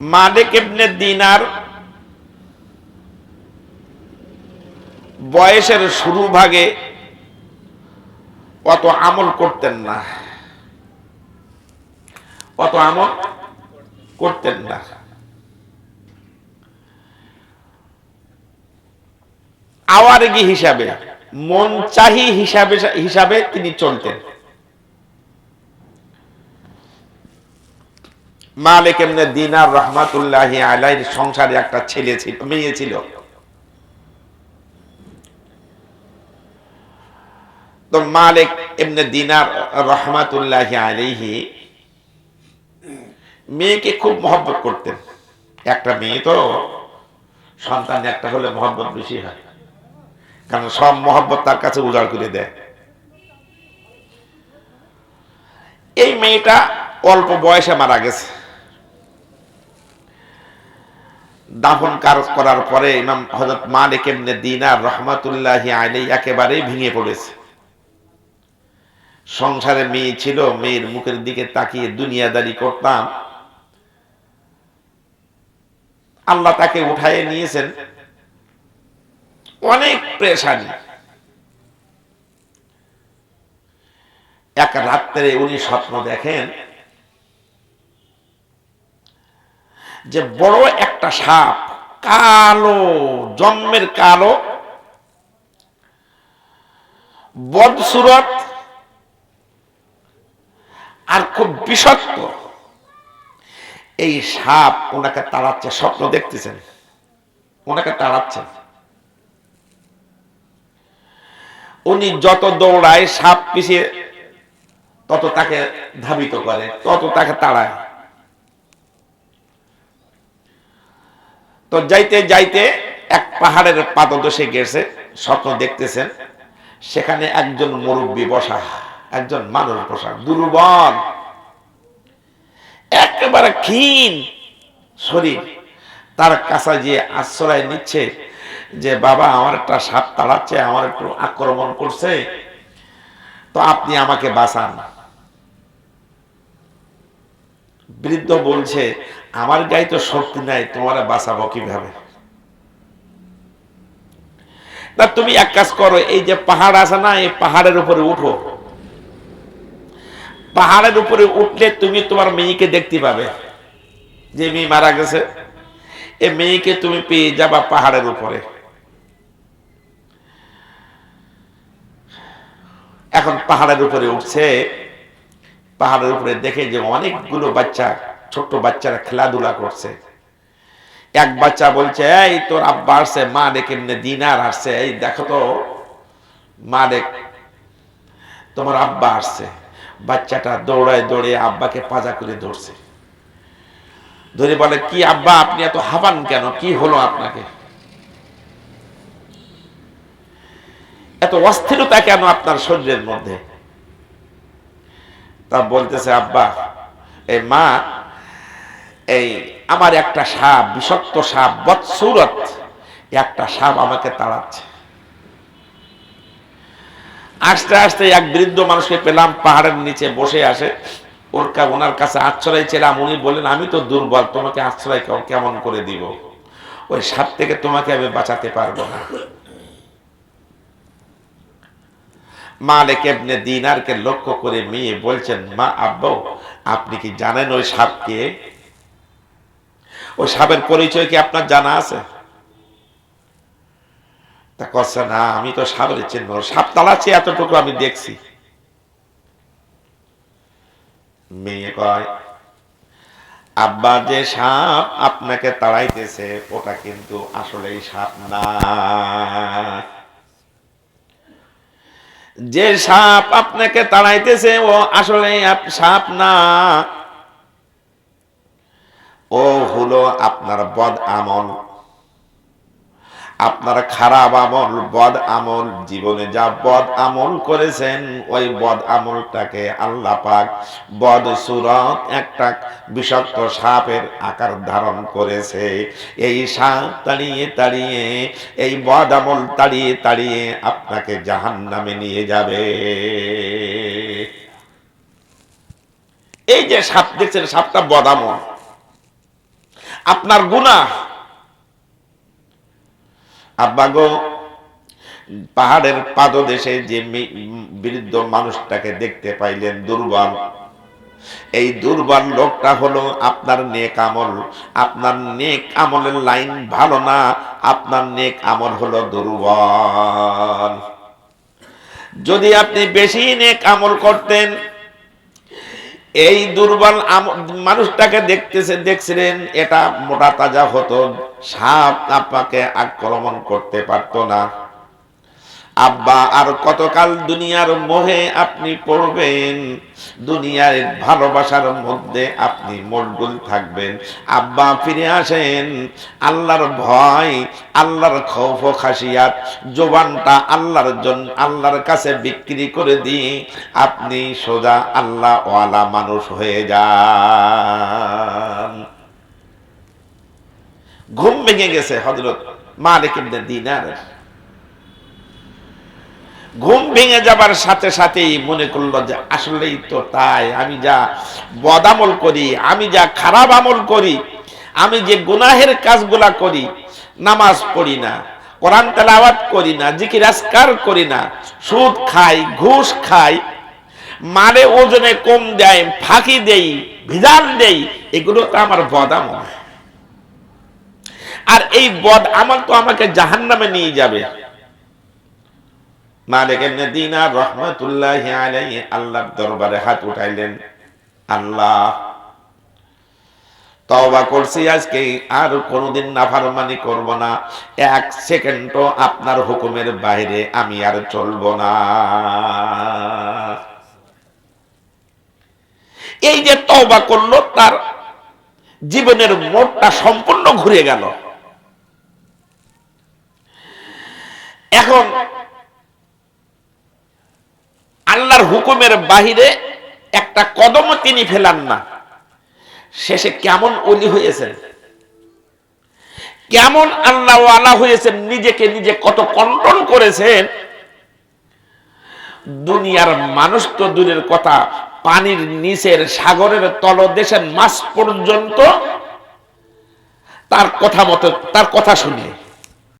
মালিক ইবনে দিনার বয়সের শুরু ভাগে অত আমল করতেন না। অত আমল করতেন না। আওয়ারগি হিসাবে, মন চাহি হিসাবে হিসাবে তিনি চলতেন। মালিক এমনি দিনার রহমাতুল্লাহ আলাইর সংসারে একটা ছেলে ছিল, মেয়ে ছিল। তো মালিক এমনি দিনার রহমাতুল্লাহ আলাইহি মেয়েকে খুব মহব্বত করতেন। একটা মেয়ে তো, সন্তান একটা হলে মহব্বত বেশি হয়। কারণ সব মহব্বত তার কাছে উজাড় করে দেয়। এই মেয়েটা অল্প বয়সে মারা গেছে। দাফন কাজ করার পরে ইমাম হজরত মালিক এমনি দিনার রহমাতুল্লাহ আলী একেবারেই ভেঙে পড়েছে। সংসারে মেয়ে ছিল, মেয়ের মুখের দিকে তাকিয়ে দুনিয়াদারি করতাম। আল্লাহ তাকে উঠায় নিয়েছেন। অনেক প্রেশানি। এক রাত্রে উনি স্বপ্ন দেখেন যে বড় একটা সাপ, কালো, জন্মের কালো, বদসুরত আর খুব বিষাক্ত। এই সাপ ওনাকে তাড়াচ্ছে, স্বপ্ন দেখতেছেন? ওনাকে তাড়াচ্ছেন উনি যত দৌড়ায়, সাপ পিছিয়ে তত তাকে ধাবিত করে, তত তাকে তাড়ায়। তো যাইতে যাইতে এক পাহাড়ের পাদদশে গেছে, স্বপ্ন দেখতেছেন। সেখানে একজন মুরব্বী বসা, একজন মানুষ বসা, দুর্বল, একেবারে ক্ষীণ শরীর। তার কাছে যে আশ্রয় নিচ্ছে যে, বাবা, আমার একটা সাপ তাড়াচ্ছে, আমার একটু আক্রমণ করছে, তো আপনি আমাকে বাঁচান। বৃদ্ধ বলছে, আমার গায়ে তো শক্তি নাই, তোমার বাঁচাবো কীভাবে? তা তুমি এক কাজ করো, এই যে পাহাড় আছে না, এই পাহাড়ের উপরে উঠো। পাহাড়ের উপরে উঠলে তুমি তোমার মেয়েকে দেখতে পাবে। যে মেয়ে মারা গেছে, এ মেয়েকে তুমি পেয়ে যাবা পাহাড়ের উপরে। এখন পাহাড়ের উপরে উঠছে পাহাড়ের উপরে দেখে যে অনেকগুলো বাচ্চা, ছোট্ট বাচ্চারা খেলাধুলা করছে। এক বাচ্চা বলছে, এই তোর আব্বা আসছে, মা ডেকে দিনার আসছে। এই দেখো তো, মা ডেক, তোমার আব্বা আসছে। বাচ্চাটা দৌড়ায় দৌড়ে আব্বাকে পাজা করে ধরছে। ধরে বলে, কি আব্বা, আপনি এত হাবান কেন? কি হলো আপনাকে? এত অস্থিরতা কেন আপনার শরীরের মধ্যে? তা বলতেছে, আব্বা, এই মা, এই আমার একটা সাপ, বিষাক্ত সাপ, বৎসুরত, একটা সাপ আমাকে তাড়াচ্ছে। আস্তে আস্তে এক বৃদ্ধ মানুষকে পেলাম, পাহাড়ের নিচে বসে আসে ওর ওনার কাছে আশ্রয় ছিলাম উনি বললেন, আমি তো দুর্বল, তোমাকে আশ্রয় কেমন করে দিব? ওই সাপ থেকে তোমাকে আমি বাঁচাতে পারব না। মালিক এমনি দিনারকে লক্ষ্য করে মেয়ে বলছেন, মা আব্বাও আপনি কি জানেন ওই সাপকে? ওই সাপের পরিচয় কি আপনার জানা আছে? তা কচ্ছে না, আমি তো সাপের চিহ্ন সাপ তাড়াচ্ছি এতটুকু আমি দেখছি। মেয়ে কয়, আব্বা, যে সাপ আপনাকে তাড়াইতেছে, ওটা কিন্তু আসলেই সাপ না। যে সাপ আপনাকে তাড়াইতেছে ও আসলে সাপ না। ও হলো আপনার বদ আমল। আপনার খারাপ আমল, বদ আমল, জীবনে যা বদ আমল করেছেন, ওই বদ আমলটাকে আল্লাহ পাক বদ সুরত একটা বিষাক্ত সাপের আকার ধারণ করেছে। এই সাপ তাড়িয়ে তাড়িয়ে, এই বদ আমল তাড়িয়ে তাড়িয়ে আপনাকে জাহান নামে নিয়ে যাবে। এই যে সাপ দেখছেন, সাপটা বদ আমল। আপনার গুণা আব্বা গো পাহাড়ের পাদদেশে যে বৃদ্ধ মানুষটাকে দেখতে পাইলেন দুর্বল। এই দুর্বল লোকটা হলো আপনার নেক আমল। আপনার নেক আমলের লাইন ভালো না, আপনার নেক আমল হলো দুর্বল। যদি আপনি বেশি নেক আমল করতেন এই দুর্বল মানুষটাকে দেখতেছে, দেখছিলেন এটা মোটা তাজা হতো, সাপ আপনাকে আক্রমণ করতে পারতো না। আব্বা, আর কতকাল দুনিয়ার মোহে আপনি পড়বেন? দুনিয়ার ভালোবাসার মধ্যে আপনি মশগুল থাকবেন। আব্বা, ফিরে আসেন। আল্লাহর ভয়, আল্লাহর খৌফ খাসিয়াত, জোবানটা আল্লাহর জন্য, আল্লাহর কাছে বিক্রি করে দিয়ে আপনি সোজা আল্লাহ ওয়ালা মানুষ হয়ে যান। ঘুম ভেঙে গেছে হজরত মালিক ইবনে দিনারের ঘুম ভেঙে যাবার সাথে সাথেই মনে করল যে আসলেই তো তাই, আমি যা বদামল করি, আমি যা খারাপ আমল করি, আমি যে গুনাহের কাজগুলা করি, নামাজ পড়ি না, কোরআন তেলাওয়াত করি না, জিকির আসকার করি না, সুদ খাই, ঘুষ খাই মারে ওজনে কম দেয় ফাঁকি দেই, ভিজাল দেই, এগুলো তো আমার বদামল আর এই বদ আমল তো আমাকে জাহান্নামে নিয়ে যাবে। মালিক ইবনে দিনার রহমাতুল্লাহি আলাইহি আল্লাহর দরবারে হাত উঠাইলেন। আল্লাহ, তওবা করছি আজকে, আর কোনোদিন করব না। এক সেকেন্ডও আপনার হুকুমের বাইরে আমি আর চলব না। এই যে তওবা করল, তার জীবনের মোড়টা সম্পূর্ণ ঘুরে গেল। এখন আল্লাহর হুকুমের বাহিরে একটা কদমও তিনি ফেলান না। শেষে কেমন অলি হয়েছেন? কেমন আল্লাহ আলা হয়েছেন? নিজেকে নিজে কত কন্ট্রোল করেছেন? দুনিয়ার মানুষ তো দূরের কথা, পানির নিচের সাগরের তলদেশের মাছ পর্যন্ত তার কথা মতো তার কথা শুনে।